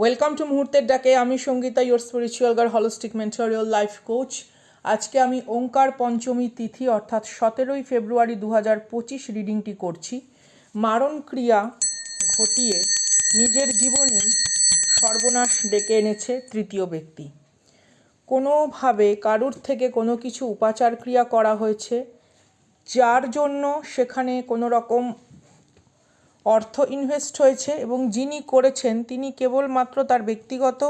Welcome to মুহূর্তের ডাকে আমি সঙ্গীতা ইয়োর স্পিরিচুয়াল গার হলিস্টিক মেন্টারিয়াল লাইফ কোচ আজকে আমি ওঙ্কার পঞ্চমী তিথি, অর্থাৎ সতেরোই ফেব্রুয়ারি দু হাজার পঁচিশ রিডিংটি করছি। মারণ ক্রিয়া ঘটিয়ে নিজের জীবনে সর্বনাশ ডেকে এনেছে তৃতীয় ব্যক্তি। কোনোভাবে কারুর থেকে কোনো কিছু উপাচার ক্রিয়া করা হয়েছে, যার জন্য সেখানে কোনো রকম অর্থ ইনভেস্ট হয়েছে এবং যিনি করেছেন, তিনি কেবলমাত্র তার ব্যক্তিগত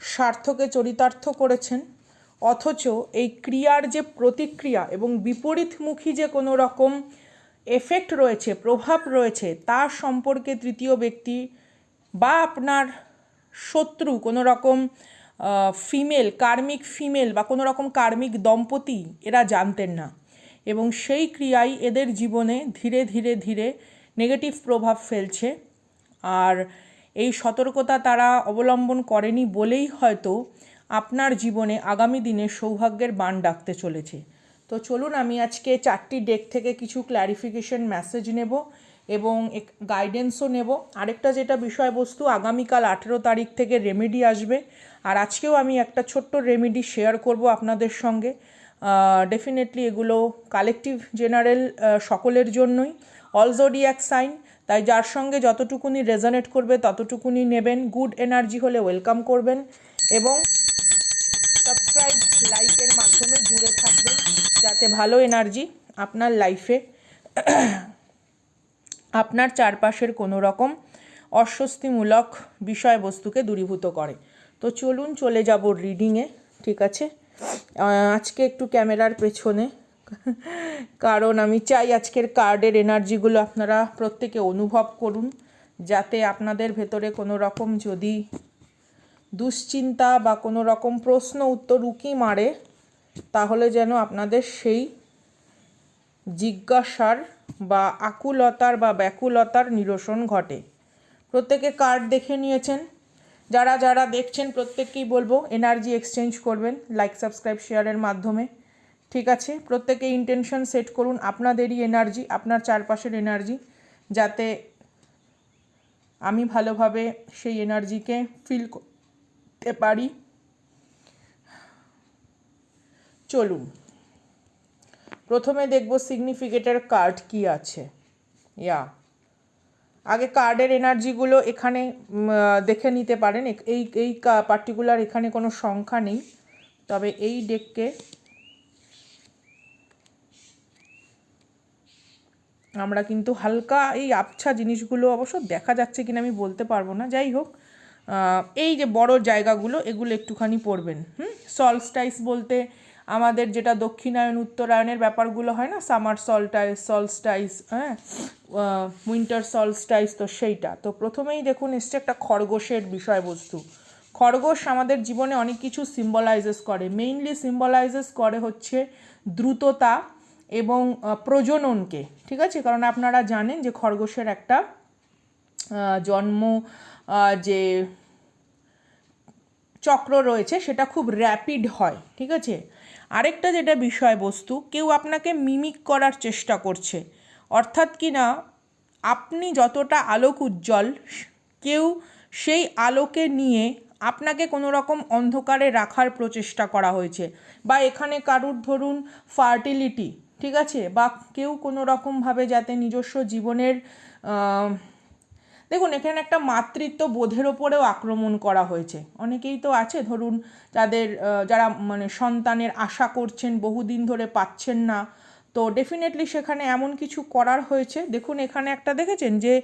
স্বার্থকে চরিতার্থ করেছেন। অথচ এই ক্রিয়ার যে প্রতিক্রিয়া এবং বিপরীতমুখী যে কোনো রকম এফেক্ট রয়েছে, প্রভাব রয়েছে তার সম্পর্কে তৃতীয় ব্যক্তি বা আপনার শত্রু, কোনো রকম ফিমেল কার্মিক ফিমেল বা কোনো রকম কার্মিক দম্পতি, এরা জানতেন না। এবং সেই ক্রিয়াই এদের জীবনে ধীরে ধীরে ধীরে নেগেটিভ প্রভাব ফেলছে। আর এই সতর্কতা তারা অবলম্বন করেনি বলেই হয়তো আপনার জীবনে আগামী দিনে সৌভাগ্যের বান ডাকতে চলেছে। তো চলুন, আমি আজকে চারটি ডেক থেকে কিছু ক্ল্যারিফিকেশন মেসেজ নেব এবং এক গাইডেন্সও নেব। আরেকটা যেটা বিষয়বস্তু, আগামীকাল আঠেরো তারিখ থেকে রেমেডি আসবে। আর আজকেও আমি একটা ছোট্ট রেমেডি শেয়ার করব আপনাদের সঙ্গে। ডেফিনেটলি এগুলো কালেকটিভ জেনারেল সকলের জন্যই। অল জোডিয়াক সাইন তাই যার সঙ্গে যতটুকুনি রেজনেট করবে, ততটুকুনি নেবেন। গুড এনার্জি হলে ওয়েলকাম করবেন এবং সাবস্ক্রাইব লাইকের মাধ্যমে জুড়ে থাকবেন যাতে ভালো এনার্জি আপনার লাইফে আপনার চারপাশের কোনো রকম অস্বস্তিমূলক বিষয়বস্তুকে দূরীভূত করে। তো চলুন চলে যাব রিডিংয়ে ঠিক আছে? আজকে একটু ক্যামেরার পেছনে কারণ আমি চাই আজকের কার্ডের এনার্জিগুলো আপনারা প্রত্যেকে অনুভব করুন, যাতে আপনাদের ভেতরে কোনো রকম যদি দুশ্চিন্তা বা কোনো রকম প্রশ্ন উত্তর উকি মারে, তাহলে যেন আপনাদের সেই জিজ্ঞাসার বা আকুলতার বা ব্যাকুলতার নিরসন ঘটে। প্রত্যেকে কার্ড দেখে নিয়েছেন। যারা যারা দেখছেন, প্রত্যেককেই বলব, এনার্জি এক্সচেঞ্জ করবেন, লাইক, সাবস্ক্রাইব, শেয়ারের মাধ্যমে। ঠিক আছে, প্রত্যেকে ইন্টেনশন সেট করুন আপনাদেরই এনার্জি আপনার চারপাশের এনার্জি যাতে আমি ভালোভাবে সেই এনার্জিকে ফিল করতে পারি। চলুন, প্রথমে দেখব সিগনিফিকেটার কার্ড কি আছে। ইয়া, আগে কার্ডের এনার্জিগুলো এখানে দেখে নিতে পারেন। এই এই পার্টিকুলার এখানে কোনো সংখ্যা নেই, তবে এই ডেককে আমরা কিন্তু হালকা এই আবছা জিনিসগুলো অবশ্য দেখা যাচ্ছে কিনা আমি বলতে পারব না। যাই হোক এই যে বড় জায়গাগুলো, এগুলো একটুখানি পড়বেন, হুম? সলস্টাইস বলতে আমাদের যেটা দক্ষিণায়ন উত্তরায়ণের ব্যাপারগুলো হয় না? সামার সলটাইস সলস্টাইস হ্যাঁ? উইন্টার সলস্টাইস তো সেইটা। তো প্রথমেই দেখুন, এসছে একটা খরগোশের বিষয়বস্তু। খরগোশ আমাদের জীবনে অনেক কিছু সিম্বলাইজেস করে। মেইনলি সিম্বলাইজেস করে হচ্ছে দ্রুততা এবং প্রজননকে, ঠিক আছে? কারণ আপনারা জানেন যে খরগোশের একটা জন্ম যে চক্র রয়েছে, সেটা খুব র্যাপিড হয়, ঠিক আছে? আরেকটা যেটা বিষয়বস্তু, কেউ আপনাকে মিমিক করার চেষ্টা করছে। অর্থাৎ কি না, আপনি যতটা আলোক উজ্জ্বল, কেউ সেই আলোকে নিয়ে আপনাকে কোনো রকম অন্ধকারে রাখার প্রচেষ্টা করা হয়েছে। বা এখানে কারুর ধরুন ফার্টিলিটি ঠিক আছে? বা কেউ কোনো রকমভাবে যাতে নিজস্ব জীবনের দেখুন, এখানে একটা মাতৃত্ব বোধের ওপরেও আক্রমণ করা হয়েছে। অনেকেই তো আছে, ধরুন, যাদের যারা মানে সন্তানের আশা করছেন, বহুদিন ধরে পাচ্ছেন না। তো ডেফিনেটলি সেখানে এমন কিছু করার হয়েছে। দেখুন, এখানে একটা দেখেছেন যে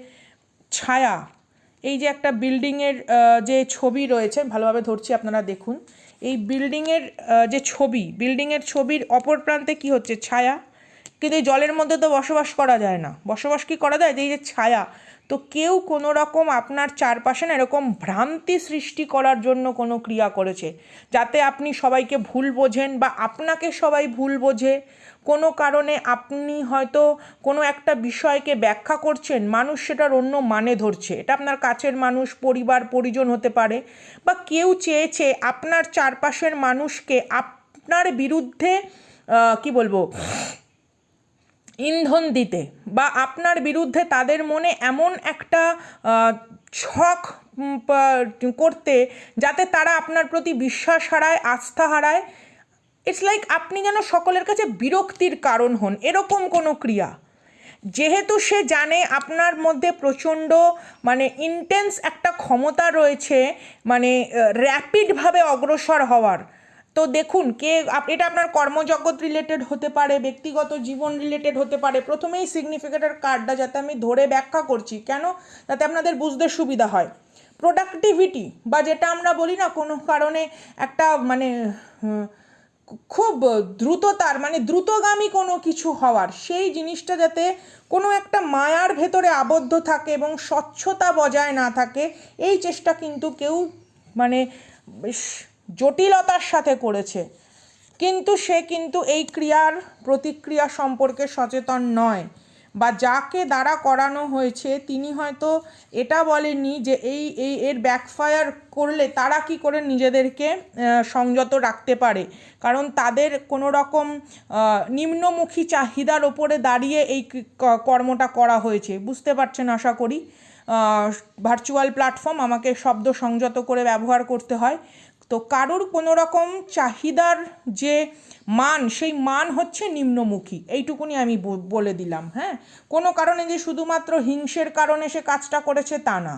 ছায়া, এই যে একটা বিল্ডিংয়ের যে ছবি রয়েছে, ভালোভাবে ধরছি আপনারা দেখুন। এই বিল্ডিংয়ের যে ছবি, বিল্ডিংয়ের ছবির অপর প্রান্তে কি হচ্ছে? ছায়া। কিন্তু এই জলের মধ্যে তো বসবাস করা যায় না। বসবাস কি করা যায়? যে এই যে ছায়া, তো কেউ কোনো রকম আপনার চারপাশে না এরকম ভ্রান্তি সৃষ্টি করার জন্য কোনো ক্রিয়া করেছে, যাতে আপনি সবাইকে ভুল বোঝেন বা আপনাকে সবাই ভুল বোঝে। কোনো কারণে আপনি হয়তো কোনো একটা বিষয়কে ব্যাখ্যা করছেন, মানুষ সেটার অন্য মানে ধরছে। এটা আপনার কাছের মানুষ, পরিবার, পরিজন হতে পারে বা কেউ চেয়েছে আপনার চারপাশের মানুষকে আপনার বিরুদ্ধে কি বলব ইন্ধন দিতে বা আপনার বিরুদ্ধে তাদের মনে এমন একটা ছক করতে যাতে তারা আপনার প্রতি বিশ্বাস হারায়, আস্থা হারায়। ইটস লাইক আপনি যেন সকলের কাছে বিরক্তির কারণ হন। এরকম কোনো ক্রিয়া। যেহেতু সে জানে আপনার মধ্যে প্রচণ্ড মানে ইন্টেন্স একটা ক্ষমতা রয়েছে মানে র্যাপিডভাবে অগ্রসর হওয়ার। তো দেখুন, কে এটা আপনার কর্মজগৎ রিলেটেড হতে পারে, ব্যক্তিগত জীবন রিলেটেড হতে পারে, প্রথমেই সিগনিফিকেটার কার্ডটা যাতে আমি ধরে ব্যাখ্যা করছি। কেন? যাতে আপনাদের বুঝতে সুবিধা হয়। প্রোডাক্টিভিটি বা যেটা আমরা বলি না, কোনো কারণে একটা মানে খুব দ্রুততার মানে দ্রুতগামী কোনো কিছু হওয়ার, সেই জিনিসটা যাতে কোনো একটা মায়ার ভেতরে আবদ্ধ থাকে এবং স্বচ্ছতা বজায় না থাকে, এই চেষ্টা কিন্তু কেউ মানে বেশ জটিলতার সাথে করেছে। কিন্তু সে কিন্তু এই ক্রিয়ার প্রতিক্রিয়া সম্পর্কে সচেতন নয় বা যাকে দ্বারা করানো হয়েছে, তিনি হয়তো এটা বলেননি যে এই এই, এর ব্যাকফায়ার করলে তারা কি করে নিজেদেরকে সংযত রাখতে পারে। কারণ তাদের কোনো রকম নিম্নমুখী চাহিদার ওপরে দাঁড়িয়ে এই কর্মটা করা হয়েছে। বুঝতে পারছেন আশা করি? ভার্চুয়াল প্ল্যাটফর্ম আমাকে শব্দ সংযত করে ব্যবহার করতে হয়। তো কারুর কোনো রকম চাহিদার যে মান, সেই মান হচ্ছে নিম্নমুখী। এইটুকুনি আমি বলে দিলাম হ্যাঁ? কোনো কারণে যে শুধুমাত্র হিংসের কারণে সে কাজটা করেছে তা না।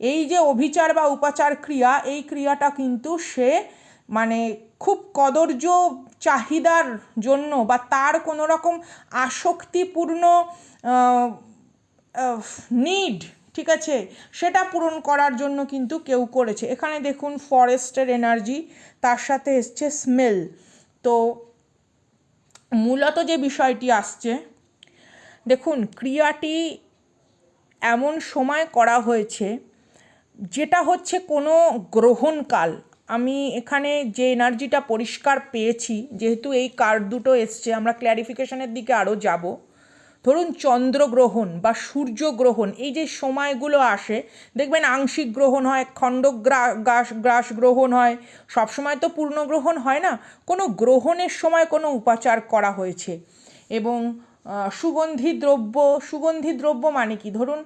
এই যে অভিচার বা উপাচার ক্রিয়া, এই ক্রিয়াটা কিন্তু সে মানে খুব কদর্য চাহিদার জন্য বা তার কোনো রকম আসক্তিপূর্ণ নিড ঠিক আছে? সেটা পূরণ করার জন্য কিন্তু কেউ করেছে। এখানে দেখুন, ফরেস্টের এনার্জি, তার সাথে এসছে স্মেল। তো মূলত যে বিষয়টি আসছে, দেখুন, ক্রিয়াটি এমন সময় করা হয়েছে, যেটা হচ্ছে কোনো গ্রহণকাল। আমি এখানে যে এনার্জিটা পরিষ্কার পেয়েছি, যেহেতু এই কার্ড দুটো এসছে, আমরা ক্ল্যারিফিকেশনের দিকে আরও যাব। ধরুন চন্দ্রগ্রহণ বা সূর্যগ্রহণ, এই যে সময়গুলো আসে, দেখবেন আংশিক গ্রহণ হয় খণ্ড গ্রাস গ্রাস গ্রহণ হয়, সবসময় তো পূর্ণগ্রহণ হয় না, কোনো গ্রহণের সময় কোনো উপাচার করা হয়েছে। এবং সুগন্ধি দ্রব্য সুগন্ধি দ্রব্য মানে কি? ধরুন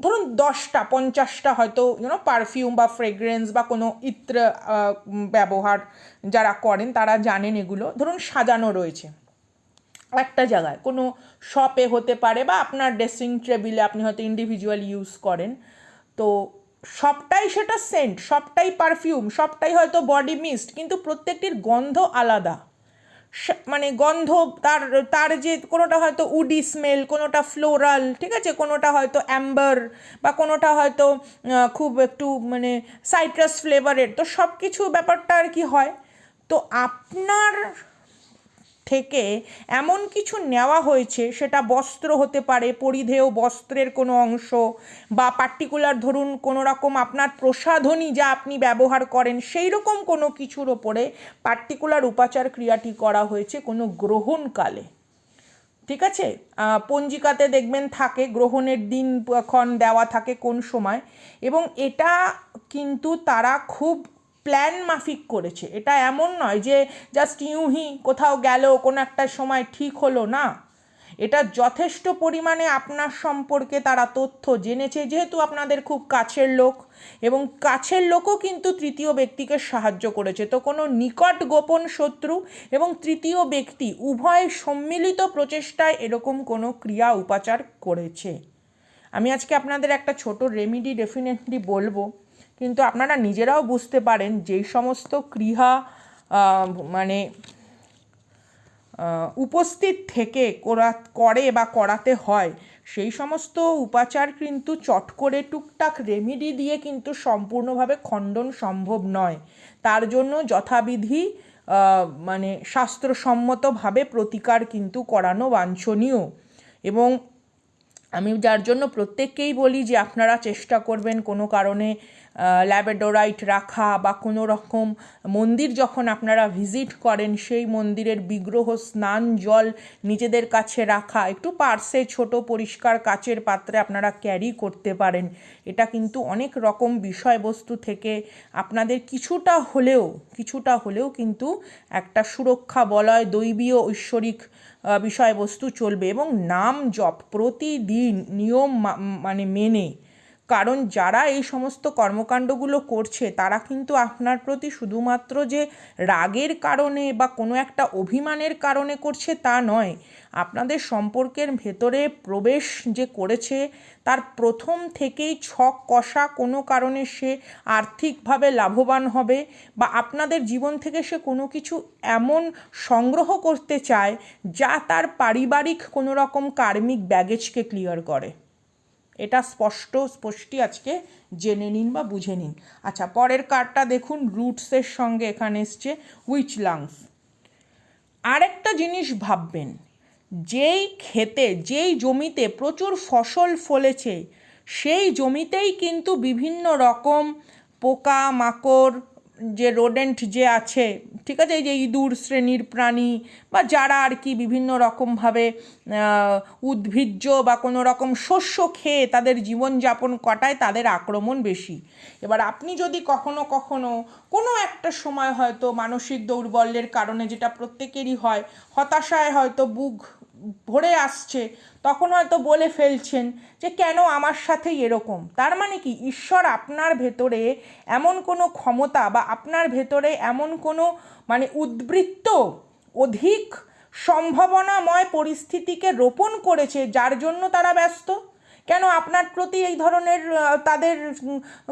ধরুন দশটা, পঞ্চাশটা হয়তো ইউনো পারফিউম বা ফ্রেগ্রেন্স বা কোনো ইত্র ব্যবহার যারা করেন, তারা জানেন এগুলো। ধরুন সাজানো রয়েছে। একটা জায়গায়। কোনো শপে হতে পারে বা আপনার ড্রেসিং টেবিলে আপনি হয়তো ইন্ডিভিজুয়াল ইউজ করেন। তো সবটাই সেটা সেন্ট সবটাই পারফিউম সবটাই হয়তো বডি মিস্ট কিন্তু প্রত্যেকটির গন্ধ আলাদা। মানে গন্ধ তার তার যে কোনোটা হয়তো উডি স্মেল কোনোটা ফ্লোরাল ঠিক আছে? কোনোটা হয়তো অ্যাম্বার বা কোনোটা হয়তো খুব একটু মানে সাইট্রাস ফ্লেভারের তো সব কিছু ব্যাপারটা আর কি হয়। তো আপনার থেকে এমন কিছু নেওয়া হয়েছে, সেটা বস্ত্র হতে পারে, পরিধেয় বস্ত্রের কোনো অংশ বা পার্টিকুলার ধরুন কোনো রকম আপনার প্রসাধনী যা আপনি ব্যবহার করেন, সেই রকম কোনো কিছুর ওপরে পার্টিকুলার উপাচার ক্রিয়াটি করা হয়েছে কোনো গ্রহণকালে। ঠিক আছে? পঞ্জিকাতে দেখবেন থাকে, গ্রহণের দিন ক্ষণ দেওয়া থাকে কোন সময়। এবং এটা কিন্তু তারা খুব প্ল্যান মাফিক করেছে। এটা এমন নয় যে জাস্ট ইউহি কোথাও গেল, কোনো একটা সময় ঠিক হলো, না। এটা যথেষ্ট পরিমাণে আপনার সম্পর্কে তারা তথ্য জেনেছে, যেহেতু আপনাদের খুব কাছের লোক এবং কাছের লোকও কিন্তু তৃতীয় ব্যক্তিকে সাহায্য করেছে। তো কোনো নিকট গোপন শত্রু এবং তৃতীয় ব্যক্তি উভয় সম্মিলিত প্রচেষ্টায় এরকম কোনো ক্রিয়া উপাচার করেছে। আমি আজকে আপনাদের একটা ছোট রেমিডি ডেফিনেটলি বলব। কিন্তু আপনারা নিজেরাও বুঝতে পারেন যেই সমস্ত ক্রিয়া মানে উপস্থিত থেকে করা, করে বা করাতে হয়, সেই সমস্ত উপাচার কিন্তু চট করে টুকটাক রেমিডি দিয়ে কিন্তু সম্পূর্ণভাবে খণ্ডন সম্ভব নয়। তার জন্য যথাবিধি মানে শাস্ত্রসম্মতভাবে প্রতিকার কিন্তু করানো বাঞ্ছনীয়। এবং আমি যার জন্য প্রত্যেককেই বলি যে আপনারা চেষ্টা করবেন কোনো কারণে ল্যাবেডোরাইট রাখা বা কোনো রকম মন্দির যখন আপনারা ভিজিট করেন, সেই মন্দিরের বিগ্রহ, স্নান জল নিজেদের কাছে রাখা, একটু পার্সে ছোট পরিষ্কার কাচের পাত্রে আপনারা ক্যারি করতে পারেন। এটা কিন্তু অনেক রকম বিষয়বস্তু থেকে আপনাদের কিছুটা হলেও কিছুটা হলেও কিন্তু একটা সুরক্ষা বলয়, দৈবীয়, ঐশ্বরিক বিষয়বস্তু চলবে এবং নাম জপ প্রতিদিন নিয়ম মানে মেনে কারণ যারা এই সমস্ত কর্মকাণ্ডগুলো করছে, তারা কিন্তু আপনার প্রতি শুধুমাত্র যে রাগের কারণে বা কোনো একটা অভিমানের কারণে করছে তা নয়। আপনাদের সম্পর্কের ভেতরে প্রবেশ যে করেছে, তার প্রথম থেকেই ছক কষা কোনো কারণে সে আর্থিকভাবে লাভবান হবে বা আপনাদের জীবন থেকে সে কোনো কিছু এমন সংগ্রহ করতে চায়, যা তার পারিবারিক কোনো রকম কার্মিক ব্যাগেজকে ক্লিয়ার করে। এটা স্পষ্ট, স্পষ্টি আজকে জেনে নিন বা বুঝে নিন। আচ্ছা পরের কার্ডটা দেখুন রুটসের সঙ্গে এখানে এসছে উইচ লাংস আরেকটা জিনিস ভাববেন, যেই ক্ষেতে, যেই জমিতে প্রচুর ফসল ফলেছে, সেই জমিতেই কিন্তু বিভিন্ন রকম পোকা, মাকড় যে রোডেন্ট যে আছে, ঠিক আছে? এই যে ইঁদুর শ্রেণির প্রাণী বা যারা আর কি বিভিন্ন রকমভাবে উদ্ভিজ্জ বা কোনো রকম শস্য খেয়ে তাদের জীবনযাপন কাটায় তাদের আক্রমণ বেশি। এবার আপনি যদি কখনো কখনো কোনো একটা সময় হয়তো মানসিক দৌর্বল্যের কারণে যেটা প্রত্যেকেরই হয়, হতাশায় হয়তো বুক ভরে আসছে, তখন হয়তো বলে ফেলছেন যে কেন আমার সাথে এরকম। তার মানে কি? ঈশ্বর আপনার ভেতরে এমন কোনো ক্ষমতা বা আপনার ভেতরে এমন কোনো মানে উদ্বৃত্ত, অধিক সম্ভাবনাময় পরিস্থিতিকে রোপণ করেছে যার জন্য তারা ব্যস্ত? কেন আপনার প্রতি এই ধরনের তাদের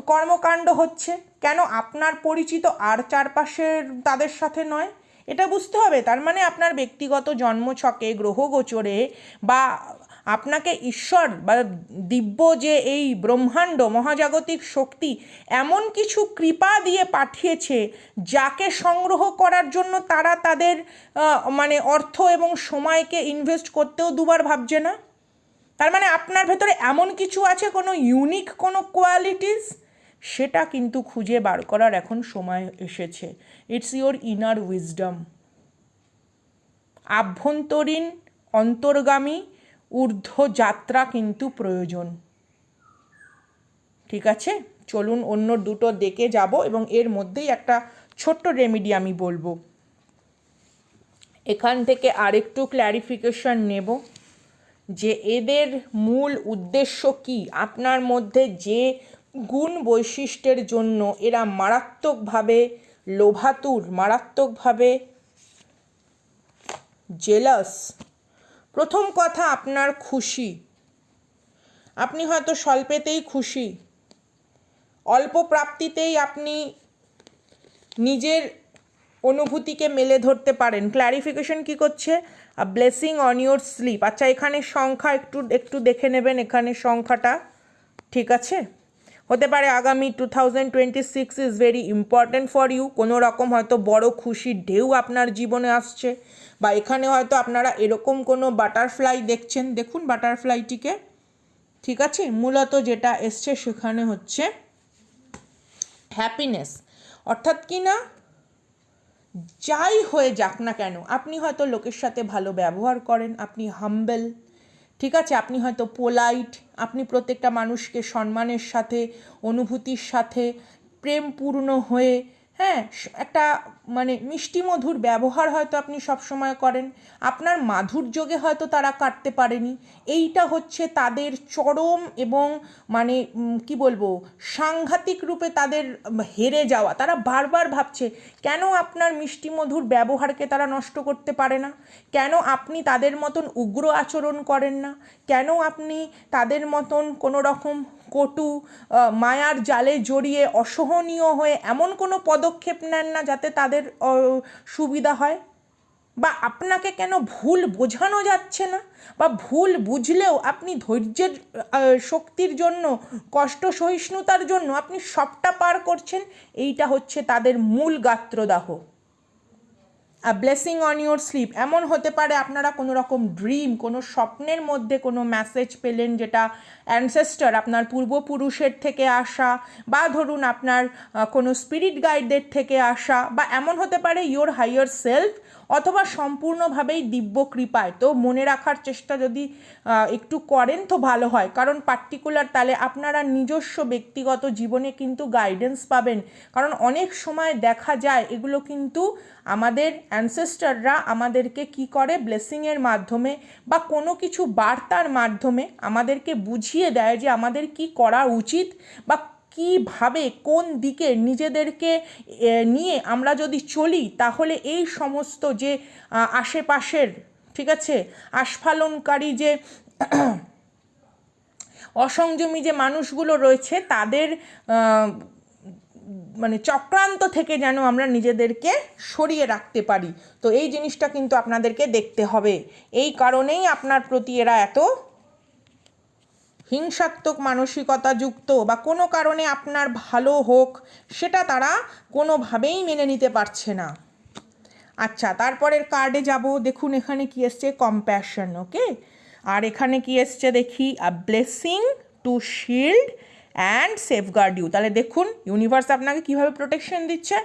কর্মকাণ্ড হচ্ছে? কেন আপনার পরিচিত আর চারপাশের তাদের সাথে নয়? এটা বুঝতে হবে। তার মানে আপনার ব্যক্তিগত জন্মছকে গ্রহগোচরে বা আপনাকে ঈশ্বর বা দিব্য যে এই ব্রহ্মাণ্ড, মহাজাগতিক শক্তি এমন কিছু কৃপা দিয়ে পাঠিয়েছে যাকে সংগ্রহ করার জন্য তারা তাদের মানে অর্থ এবং সময়কে ইনভেস্ট করতেও দুবার ভাবছে না? তার মানে আপনার ভেতরে এমন কিছু আছে কোনো ইউনিক কোনো কোয়ালিটিস সেটা কিন্তু খুঁজে বার করার এখন সময় এসেছে। ইটস ইওর ইনার উইজডম আভ্যন্তরীণ অন্তর্গামী ঊর্ধ্ব যাত্রা কিন্তু প্রয়োজন। ঠিক আছে? চলুন অন্য দুটো দেখে যাব এবং এর মধ্যেই একটা ছোট্ট রেমিডি আমি বলব। এখান থেকে আরেকটু ক্ল্যারিফিকেশন নেব যে এদের মূল উদ্দেশ্য কি? আপনার মধ্যে যে গুণ বৈশিষ্ট্যের জন্য এরা মারাত্মকভাবে লোভাতুর মারাত্মকভাবে জেলাস প্রথম কথা, আপনার খুশি। আপনি হয়তো স্বল্পেতেই খুশি। অল্প প্রাপ্তিতেই আপনি নিজের অনুভূতিকে মেলে ধরতে পারেন। ক্ল্যারিফিকেশন কি করছে? ব্লেসিং অন ইউর স্লিপ আচ্ছা এখানে সংখ্যা একটু একটু দেখে নেবেন এখানে সংখ্যাটা। ঠিক আছে? হতে পারে আগামী two thousand twenty six is very important for you কোনো রকম হয়তো বড় খুশির ঢেউ আপনার জীবনে আসছে। বা এখানে হয়তো আপনারা এরকম কোনো বাটারফ্লাই দেখছেন। দেখুন বাটারফ্লাইটিকে ঠিক আছে? মূলত যেটা এসছে সেখানে হচ্ছে হ্যাপিনেস অর্থাৎ কি না? যাই হয়ে যাক না কেন, আপনি হয়তো লোকের সাথে ভালো ব্যবহার করেন, আপনি হাম্বেল ঠিক আছে আপনি হয়তো পোলাইট আপনি প্রত্যেকটা মানুষকে সম্মানের সাথে অনুভূতির সাথে প্রেমপূর্ণ হয়ে হ্যাঁ একটা মানে মিষ্টি মধুর ব্যবহার হয়তো আপনি সবসময় করেন। আপনার মাধুর্যকে হয়তো তারা কাটতে পারেনি। এইটা হচ্ছে তাদের চরম এবং মানে কি বলব, সাংঘাতিক রূপে তাদের হেরে যাওয়া। তারা বারবার ভাবছে, কেন আপনার মিষ্টি মধুর ব্যবহারকে তারা নষ্ট করতে পারে না? কেন আপনি তাদের মতন উগ্র আচরণ করেন না? কেন আপনি তাদের মতন কোনো রকম কটু মায়ার জালে জড়িয়ে অসহনীয় হয়ে এমন কোনো পদক্ষেপ নেন না যাতে তাদের সুবিধা হয়? বা আপনাকে কেন ভুল বোঝানো যাচ্ছে না? বা ভুল বুঝলেও আপনি ধৈর্যের শক্তির জন্য, কষ্ট সহিষ্ণুতার জন্য আপনি সবটা পার করছেন? এইটা হচ্ছে তাদের মূল গাত্রদাহ। ব্লেসিং অন ইউর স্লিপ এমন হতে পারে আপনারা কোনো রকম ড্রিম কোনো স্বপ্নের মধ্যে কোনো মেসেজ পেলেন যেটা অ্যানসেস্টার আপনার পূর্বপুরুষের থেকে আসা, বা ধরুন আপনার কোনো স্পিরিট গাইডদের থেকে আসা, বা এমন হতে পারে ইয়োর হাইয়ার সেলফ অথবা সম্পূর্ণভাবেই দিব্য কৃপায়। তো মনে রাখার চেষ্টা যদি একটু করেন তো ভালো হয়। কারণ পার্টিকুলার তাহলে আপনারা নিজস্ব ব্যক্তিগত জীবনে কিন্তু গাইডেন্স পাবেন। কারণ অনেক সময় দেখা যায় এগুলো কিন্তু আমাদের অ্যানসেস্টাররা আমাদেরকে কি করে? ব্লেসিংয়ের মাধ্যমে বা কোনো কিছু বার্তার মাধ্যমে আমাদেরকে বুঝিয়ে দেয় যে আমাদের কি করা উচিত বা কীভাবে, কোন দিকে নিজেদেরকে নিয়ে আমরা যদি চলি, তাহলে এই সমস্ত যে আশেপাশের, ঠিক আছে, আস্ফালনকারী যে, অসংযমী যে মানুষগুলো রয়েছে, তাদের মানে চক্রান্ত থেকে যেন আমরা নিজেদেরকে সরিয়ে রাখতে পারি। তো এই জিনিসটা কিন্তু আপনাদেরকে দেখতে হবে। এই কারণেই আপনার প্রতি এরা এত হিংসাত্মক মানসিকতা যুক্ত বা কোনো কারণে আপনার ভালো হোক, সেটা তারা কোনোভাবেই মেনে নিতে পারছে না। আচ্ছা তারপরের কার্ডে যাব। দেখুন, এখানে কি এসছে? কম্প্যাশন ওকে আর এখানে কি এসছে দেখি? A blessing to shield and safeguard you তাহলে দেখুন ইউনিভার্স আপনাকে কীভাবে প্রোটেকশন দিচ্ছে?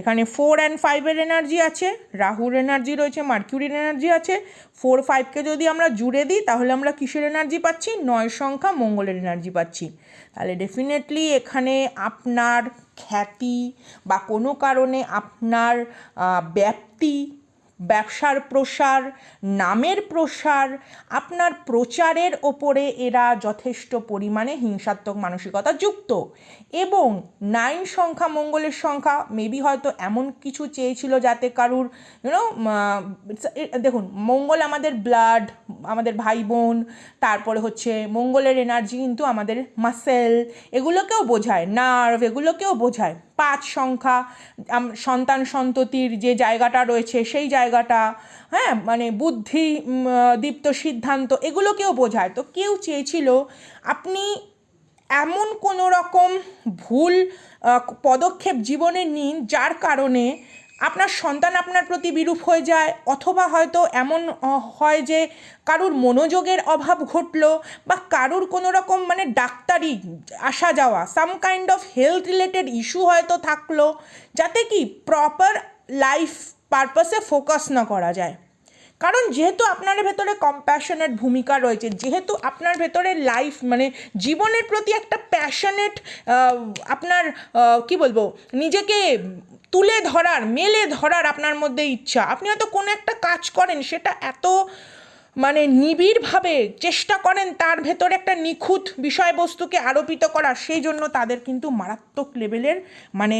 এখানে ফোর অ্যান্ড ফাইভের এনার্জি আছে, রাহুর এনার্জি রয়েছে মার্কিউরির এনার্জি আছে। ফোর ফাইভকে যদি আমরা জুড়ে দিই, তাহলে আমরা কিসের এনার্জি পাচ্ছি? নয় সংখ্যা মঙ্গলের এনার্জি পাচ্ছি। তাহলে ডেফিনেটলি এখানে আপনার খ্যাতি বা কোনো কারণে আপনার ব্যাপ্তি ব্যবসার প্রসার, নামের প্রসার, আপনার প্রচারের ওপরে এরা যথেষ্ট পরিমাণে হিংসাত্মক মানসিকতা যুক্ত। এবং নাইন সংখ্যা মঙ্গলের সংখ্যা মেবি হয়তো এমন কিছু চেয়েছিল যাতে কারুর ইউনো দেখুন, মঙ্গল আমাদের ব্লাড আমাদের ভাই বোন, তারপরে হচ্ছে মঙ্গলের এনার্জি কিন্তু আমাদের মাসেল এগুলোকেও বোঝায় নার্ভ এগুলোকেও বোঝায়। পাঁচ সংখ্যা সন্তান সন্ততির যে জায়গাটা রয়েছে সেই জায়গাটা হ্যাঁ মানে বুদ্ধি দীপ্ত সিদ্ধান্ত এগুলোকেও বোঝায়। তো কেউ চেয়েছিল আপনি এমন কোনো রকম ভুল পদক্ষেপ জীবনে নিন যার কারণে আপনার সন্তান আপনার প্রতি বিরূপ হয়ে যায়, অথবা হয়তো এমন হয় যে কারুর মনোযোগের অভাব ঘটলো বা কারুর কোনো রকম মানে ডাক্তারি আসা যাওয়া some kind of health related issue হয়তো থাকল, যাতে কি প্রপার লাইফ পারপাসে ফোকাস না করা যায়। কারণ যেহেতু আপনার ভেতরে কম্প্যাশনেট ভূমিকা রয়েছে, যেহেতু আপনার ভেতরে লাইফ মানে জীবনের প্রতি একটা প্যাশনেট আপনার কি বলব, নিজেকে তুলে ধরার, মেলে ধরার আপনার মধ্যে ইচ্ছা। আপনি হয়তো কোনো একটা কাজ করেন, সেটা এত মানে নিবিড়ভাবে চেষ্টা করেন তার ভেতরে একটা নিখুঁত বিষয়বস্তুকে আরোপিত করার সেই জন্য তাদের কিন্তু মারাত্মক লেভেলের মানে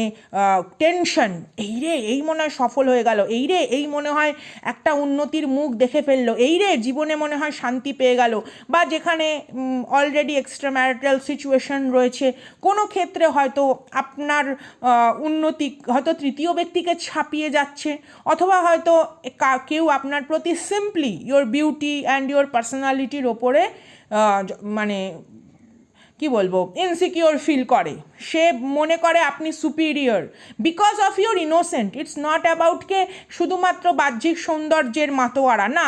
টেনশন এই রে, এই মনে হয় সফল হয়ে গেল, এই রে, এই মনে হয় একটা উন্নতির মুখ দেখে ফেলল, এই রে, জীবনে মনে হয় শান্তি পেয়ে গেল। বা যেখানে অলরেডি এক্সট্রা ম্যারিটাল সিচুয়েশন রয়েছে, কোনো ক্ষেত্রে হয়তো আপনার উন্নতি, হয়তো তৃতীয় ব্যক্তিকে ছাপিয়ে যাচ্ছে, অথবা হয়তো কেউ আপনার প্রতি simply your beauty and your পার্সোনালিটির ওপরে মানে কি বলব ইনসিকিওর ফিল করে। সে মনে করে আপনি superior because of your innocent it's not about কে শুধুমাত্র বাহ্যিক সৌন্দর্যের মাতোয়ারা। না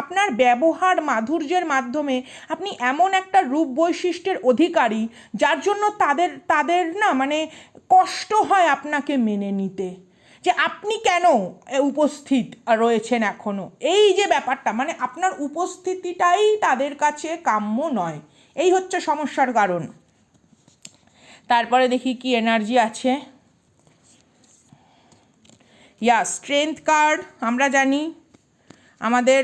আপনার ব্যবহার মাধুর্যের মাধ্যমে আপনি এমন একটা রূপ বৈশিষ্ট্যের অধিকারী, যার জন্য তাদের তাদের না মানে কষ্ট হয় আপনাকে মেনে নিতে। যে আপনি কেন উপস্থিত রয়েছেন এখনও এই যে ব্যাপারটা মানে আপনার উপস্থিতিটাই তাদের কাছে কাম্য নয়। এই হচ্ছে সমস্যার কারণ। তারপরে দেখি কি এনার্জি আছে। ইয়া স্ট্রেংথ কার্ড আমরা জানি আমাদের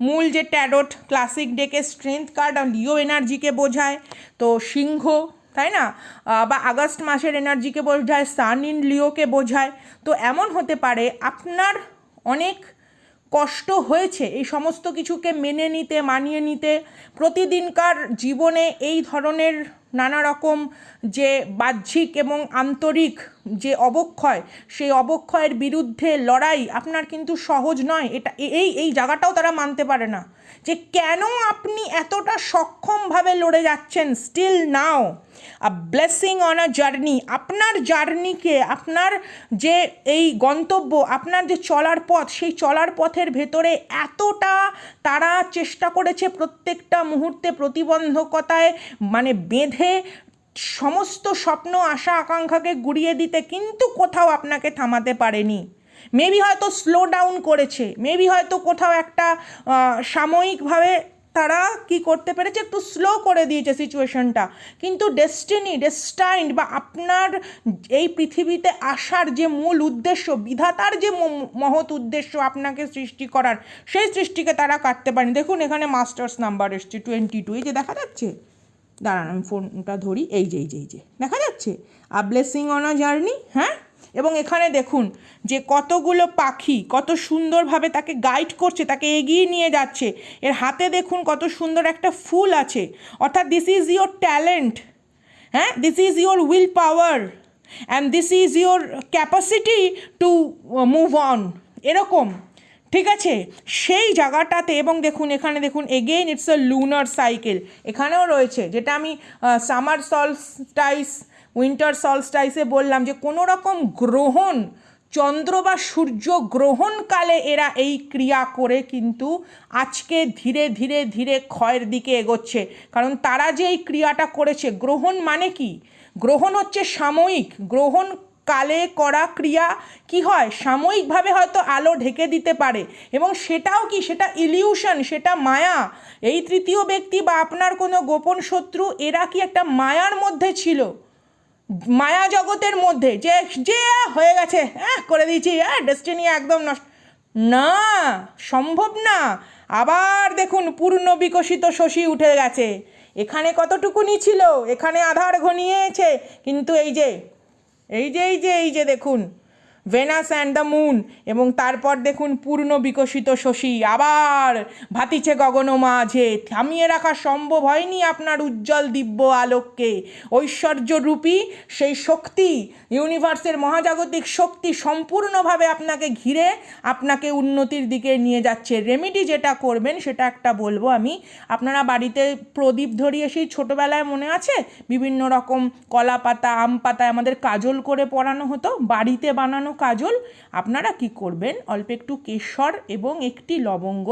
মূল যে ট্যারোট ক্লাসিক ডেকে স্ট্রেংথ কার্ড লিও এনার্জিকে বোঝায়। তো সিংহ তাই না? বা আগস্ট মাসের এনার্জিকে বোঝায়, সান ইন লিওকে বোঝায়। তো এমন হতে পারে আপনার অনেক কষ্ট হয়েছে এই সমস্ত কিছুকে মেনে নিতে, মানিয়ে নিতে। প্রতিদিনকার জীবনে এই ধরনের নানা রকম যে বাহ্যিক এবং আন্তরিক যে অবক্ষয়, সেই অবক্ষয়ের বিরুদ্ধে লড়াই আপনার কিন্তু সহজ নয়। এটা এই এই জায়গাটাও তারা মানতে পারে না। যে কেন আপনি এতটা সক্ষমভাবে লড়ে যাচ্ছেন still now a blessing on a journey আপনার জার্নিকে, আপনার যে এই গন্তব্য, আপনার যে চলার পথ, সেই চলার পথের ভেতরে এতটা তারা চেষ্টা করেছে প্রত্যেকটা মুহূর্তে প্রতিবন্ধকতায় মানে বেঁধে সমস্ত স্বপ্ন, আশা, আকাঙ্ক্ষাকে গুড়িয়ে দিতে, কিন্তু কোথাও আপনাকে থামাতে পারেনি। মেবি হয়তো স্লো ডাউন করেছে। মেবি হয়তো কোথাও একটা সাময়িকভাবে তারা কি করতে পেরেছে? একটু স্লো করে দিয়েছে সিচুয়েশনটা কিন্তু ডেস্টিনি ডেস্টাইন্ড বা আপনার এই পৃথিবীতে আসার যে মূল উদ্দেশ্য, বিধাতার যে মহৎ উদ্দেশ্য আপনাকে সৃষ্টি করার, সেই সৃষ্টিকে তারা কাটতে পারেনি। দেখুন, এখানে মাস্টার্স নাম্বার এসছে টোয়েন্টি টু এই যে দেখা যাচ্ছে? দাঁড়ান, আমি ফোনটা ধরি। এই যে এই যে এই যে, দেখা যাচ্ছে? A blessing on a journey হ্যাঁ? এবং এখানে দেখুন যে কতগুলো পাখি কত সুন্দরভাবে তাকে গাইড করছে, তাকে এগিয়ে নিয়ে যাচ্ছে। এর হাতে দেখুন কত সুন্দর একটা ফুল আছে। অর্থাৎ দিস ইজ ইয়োর ট্যালেন্ট হ্যাঁ? This is your will power and this is your capacity to move on এরকম, ঠিক আছে? সেই জায়গাটাতে এবং দেখুন এখানে দেখুন again it's a lunar cycle এখানেও রয়েছে, যেটা আমি সামার সলস্টাইস উইন্টার সলস্টাইসে বললাম যে কোনো রকম গ্রহণ, চন্দ্র বা সূর্য গ্রহণকালে এরা এই ক্রিয়া করে কিন্তু আজকে ধীরে ধীরে ধীরে ক্ষয়ের দিকে এগোচ্ছে। কারণ তারা যে এই ক্রিয়াটা করেছে, গ্রহণ মানে কি? গ্রহণ হচ্ছে সাময়িক গ্রহণ কালে করা ক্রিয়া কি হয়? সাময়িকভাবে হয়তো আলো ঢেকে দিতে পারে। এবং সেটাও কি? সেটা ইলিউশন, সেটা মায়া। এই তৃতীয় ব্যক্তি বা আপনার কোনো গোপন শত্রু, এরা কি একটা মায়ার মধ্যে ছিল? মায়া জগতের মধ্যে যে যে হয়ে গেছে হ্যাঁ করে দিয়েছি হ্যাঁ ডেস্টিনি একদম নষ্ট। না, সম্ভব না। আবার দেখুন, পূর্ণ বিকশিত শশী উঠে গেছে। এখানে কতটুকুনি ছিল? এখানে আধার ঘনিয়েছে। কিন্তু এই যে এই যে এই যে এই যে দেখুন ভেনাস অ্যান্ড দ্য মুন এবং তারপর দেখুন পূর্ণ বিকশিত শশী। আবার ভাতিছে গগন মাঝে। থামিয়ে রাখা সম্ভব হয়নি আপনার উজ্জ্বল দিব্য আলোককে। ঐশ্বর্যরূপী সেই শক্তি ইউনিভার্সের মহাজাগতিক শক্তি সম্পূর্ণভাবে আপনাকে ঘিরে আপনাকে উন্নতির দিকে নিয়ে যাচ্ছে। রেমেডি যেটা করবেন সেটা একটা বলব আমি। আপনারা বাড়িতে প্রদীপ ধরিয়ে সেই ছোটোবেলায় মনে আছে? বিভিন্ন রকম কলা পাতা আম পাতায় আমাদের কাজল করে পরানো হতো। বাড়িতে বানানো কাজল, আপনারা কি করবেন? অল্প একটু কেশর এবং একটি লবঙ্গ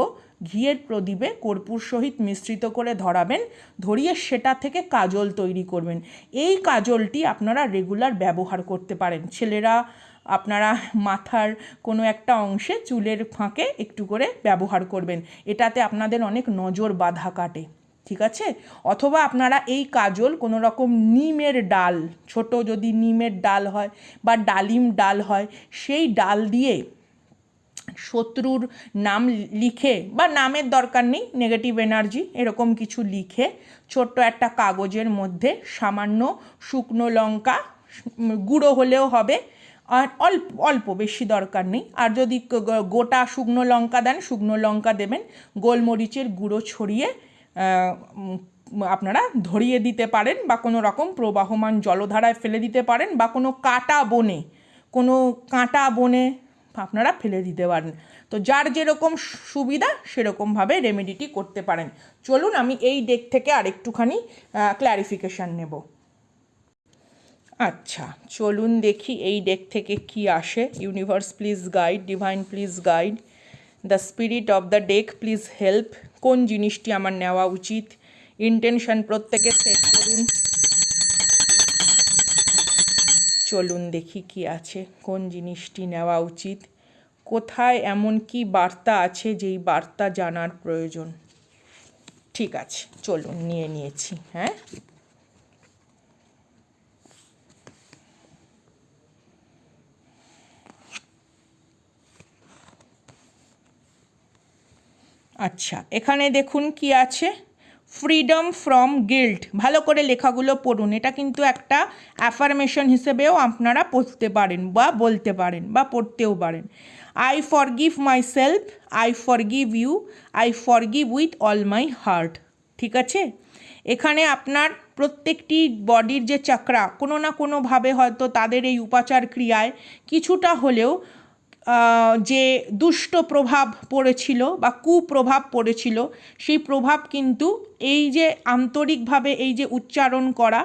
ঘিয়ের প্রদীপে কর্পূর সহিত মিশ্রিত করে ধরাবেন, ধরিয়ে সেটা থেকে কাজল তৈরি করবেন। এই কাজলটি আপনারা রেগুলার ব্যবহার করতে পারেন। ছেলেরা, আপনারা মাথার কোনো একটা অংশে চুলের ফাঁকে একটু করে ব্যবহার করবেন। এটাতে আপনাদের অনেক নজর বাধা কাটে। ঠিক আছে? অথবা আপনারা এই কাজল কোনো রকম নিমের ডাল, ছোট যদি নিমের ডাল হয় বা ডালিম ডাল হয়, সেই ডাল দিয়ে শত্রুর নাম লিখে বা নামের দরকার নেই নেগেটিভ এনার্জি এরকম কিছু লিখে ছোট্ট একটা কাগজের মধ্যে সামান্য শুকনো লঙ্কা, গুঁড়ো হলেও হবে, আর অল্প অল্প বেশি দরকার নেই। আর যদি গোটা শুকনো লঙ্কা দেন, শুকনো লঙ্কা দেবেন, গোলমরিচের গুঁড়ো ছড়িয়ে আপনারা ধরিয়ে দিতে পারেন বা কোনো রকম প্রবাহমান জলধারায় ফেলে দিতে পারেন বা কোনো কাটা বনে, কোনো কাঁটা বনে আপনারা ফেলে দিতে পারেন। তো যার যেরকম সুবিধা, সেরকমভাবে রেমেডিটি করতে পারেন। চলুন আমি এই ডেক থেকে আরেকটুখানি ক্ল্যারিফিকেশান নেব। আচ্ছা চলুন দেখি এই ডেক থেকে কি আসে। Universe please guide divine please guide the spirit of the deck please help কোন জিনিসটি আমার নেওয়া উচিত? ইন্টেনশন প্রত্যেকে সেট করুন। চলুন দেখি কি আছে। কোন জিনিসটি নেওয়া উচিত? কোথায় এমন কি বার্তা আছে যেই বার্তা জানার প্রয়োজন? ঠিক আছে, চলুন নিয়ে নিয়েছি হ্যাঁ? আচ্ছা এখানে দেখুন কি আছে। ফ্রিডম ফ্রম গিল্ট ভালো করে লেখাগুলো পড়ুন। এটা কিন্তু একটা অ্যাফার্মেশন হিসেবেও আপনারা পড়তে পারেন বা বলতে পারেন বা পড়তেও পারেন। I forgive myself I forgive you I forgive with all my heart ঠিক আছে? এখানে আপনার প্রত্যেকটি বডির যে চাকরা কোনো না কোনোভাবে হয়তো তাদের এই উপাচার ক্রিয়ায় কিছুটা হলেও যে দুষ্ট প্রভাব পড়েছিল বা কুপ্রভাব পড়েছিল, সেই প্রভাব কিন্তু এই যে আন্তরিকভাবে এই যে উচ্চারণ করা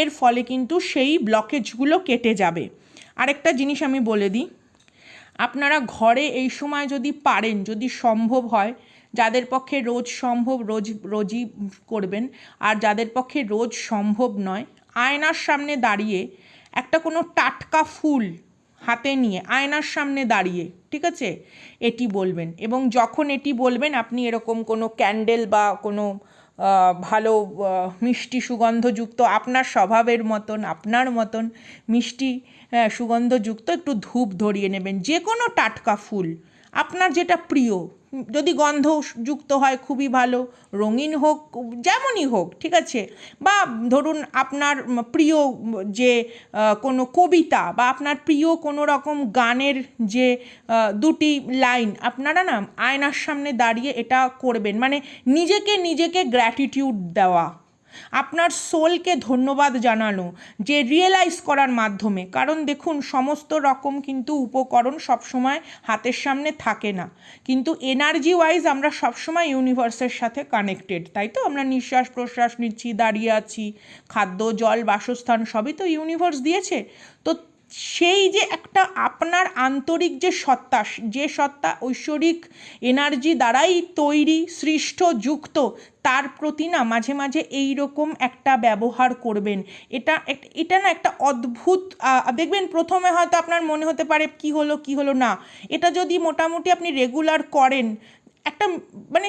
এর ফলে কিন্তু সেই ব্লকেজগুলো কেটে যাবে। আরেকটা জিনিস আমি বলে দিই, আপনারা ঘরে এই সময় যদি পারেন, যদি সম্ভব হয়, যাদের পক্ষে রোজ সম্ভব, রোজ, রোজই করবেন, আর যাদের পক্ষে রোজ সম্ভব নয়, আয়নার সামনে দাঁড়িয়ে একটা কোনো টাটকা ফুল হাতে নিয়ে, আয়নার সামনে দাঁড়িয়ে, ঠিক আছে? এটি বলবেন এবং যখন এটি বলবেন, আপনি এরকম কোনো ক্যান্ডেল বা কোনো ভালো মিষ্টি সুগন্ধযুক্ত, আপনার স্বভাবের মতন, আপনার মতন মিষ্টি সুগন্ধযুক্ত একটু ধূপ ধরিয়ে নেবেন, যে কোনো টাটকা ফুল, আপনার যেটা প্রিয়। যদি গন্ধ যুক্ত হয়, খুবই ভালো। রঙিন হোক, যেমনই হোক, ঠিক আছে? বা ধরুন আপনার প্রিয় যে কোনো কবিতা বা আপনার প্রিয় কোনো রকম গানের যে দুটি লাইন, আপনারা না আয়নার সামনে দাঁড়িয়ে এটা করবেন। মানে নিজেকে নিজেকে গ্র্যাটিটিউড দেওয়া। আপনার সোলকে ধন্যবাদ জানানো, যে রিয়েলাইজ করার মাধ্যমে। কারণ দেখুন, সমস্ত রকম কিন্তু উপকরণ সবসময় হাতের সামনে থাকে না। কিন্তু এনার্জি ওয়াইজ আমরা সবসময় ইউনিভার্সের সাথে কানেক্টেড তাই তো? আমরা নিঃশ্বাস প্রশ্বাস নিচ্ছি, দাঁড়িয়ে আছি, খাদ্য, জল, বাসস্থান সবই তো ইউনিভার্স দিয়েছে। তো সেই যে একটা আপনার আন্তরিক যে সত্তা যে সত্তা ঐশ্বরিক এনার্জি দ্বারাই তৈরি, সৃষ্ট, যুক্ত, তার প্রতি না মাঝে মাঝে এই রকম একটা ব্যবহার করবেন। এটা এটা না একটা অদ্ভুত দেখবেন প্রথমে হয়তো আপনার মনে হতে পারে কি হলো কি হলো না। এটা যদি মোটামুটি আপনি রেগুলার করেন, একটা মানে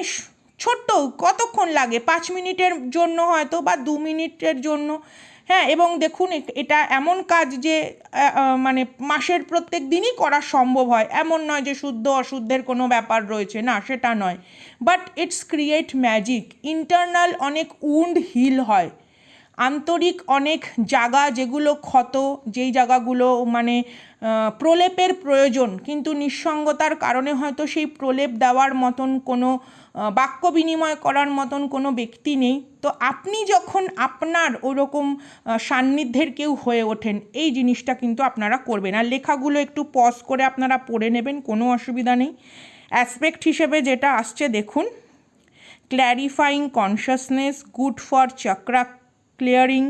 ছোট্ট কতক্ষণ লাগে? পাঁচ মিনিটের জন্য হয়তো বা দু মিনিটের জন্য। হ্যাঁ এবং দেখুন, এটা এমন কাজ যে মানে মাসের প্রত্যেক দিনই করা সম্ভব হয়। এমন নয় যে শুদ্ধ অশুদ্ধের কোনো ব্যাপার রয়েছে। না, সেটা নয়। But it's create magic internal অনেক উন্ড হিল হয়। আন্তরিক অনেক জায়গা যেগুলো ক্ষত, যেই জায়গাগুলো মানে প্রলেপের প্রয়োজন, কিন্তু নিঃসঙ্গতার কারণে হয়তো সেই প্রলেপ দেওয়ার মতন কোনো বাক্য বিনিময় করার মতন কোনো ব্যক্তি নেই। তো আপনি যখন আপনার ওরকম সান্নিধ্যের কেউ হয়ে ওঠেন, এই জিনিসটা কিন্তু আপনারা করবেন। আর লেখাগুলো একটু পজ করে আপনারা পড়ে নেবেন, কোনো অসুবিধা নেই। অ্যাসপেক্ট হিসেবে যেটা আসছে, দেখুন। Clarifying consciousness good for chakra clearing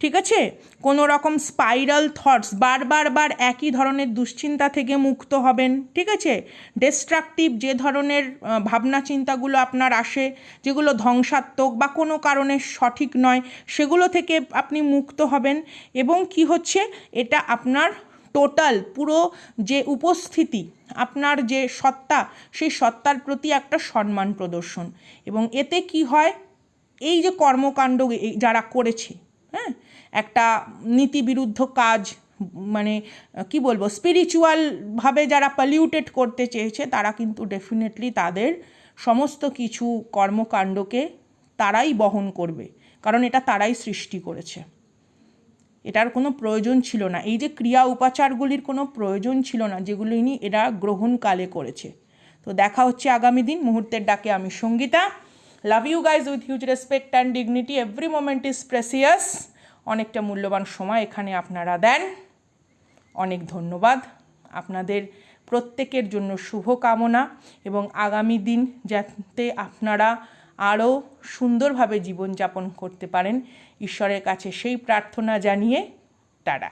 ঠিক আছে? কোনো রকম স্পাইরাল থটস বারবার, বার একই ধরনের দুশ্চিন্তা থেকে মুক্ত হবেন, ঠিক আছে? ডিস্ট্রাকটিভ যে ধরনের ভাবনা চিন্তাগুলো আপনার আসে, যেগুলো ধ্বংসাত্মক বা কোনো কারণে সঠিক নয়, সেগুলো থেকে আপনি মুক্ত হবেন এবং কি হচ্ছে? এটা আপনার টোটাল পুরো যে উপস্থিতি, আপনার যে সত্তা, সেই সত্তার প্রতি একটা সম্মান প্রদর্শন এবং এতে কি হয়? এই যে কর্মকাণ্ড যারা করেছে হ্যাঁ? একটা নীতিবিরুদ্ধ কাজ মানে কি বলব স্পিরিচুয়ালভাবে যারা পলিউটেড করতে চেয়েছে, তারা কিন্তু ডেফিনেটলি তাদের সমস্ত কিছু কর্মকাণ্ডকে তারাই বহন করবে। কারণ এটা তারাই সৃষ্টি করেছে। এটার কোনো প্রয়োজন ছিল না। এই যে ক্রিয়া উপাচারগুলির কোনো প্রয়োজন ছিল না, যেগুলো ইনি এরা গ্রহণকালে করেছে। তো দেখা হচ্ছে আগামী দিন, মুহূর্তের ডাকে আমি Sangeeta. Love you guys with huge respect and dignity every moment is precious অনেকটা মূল্যবান সময় এখানে আপনারা দেন। অনেক ধন্যবাদ। আপনাদের প্রত্যেকের জন্য শুভ কামনা এবং আগামী দিন যাতে আপনারা আরও সুন্দরভাবে জীবনযাপন করতে পারেন, ঈশ্বরের কাছে সেই প্রার্থনা জানিয়ে টাটা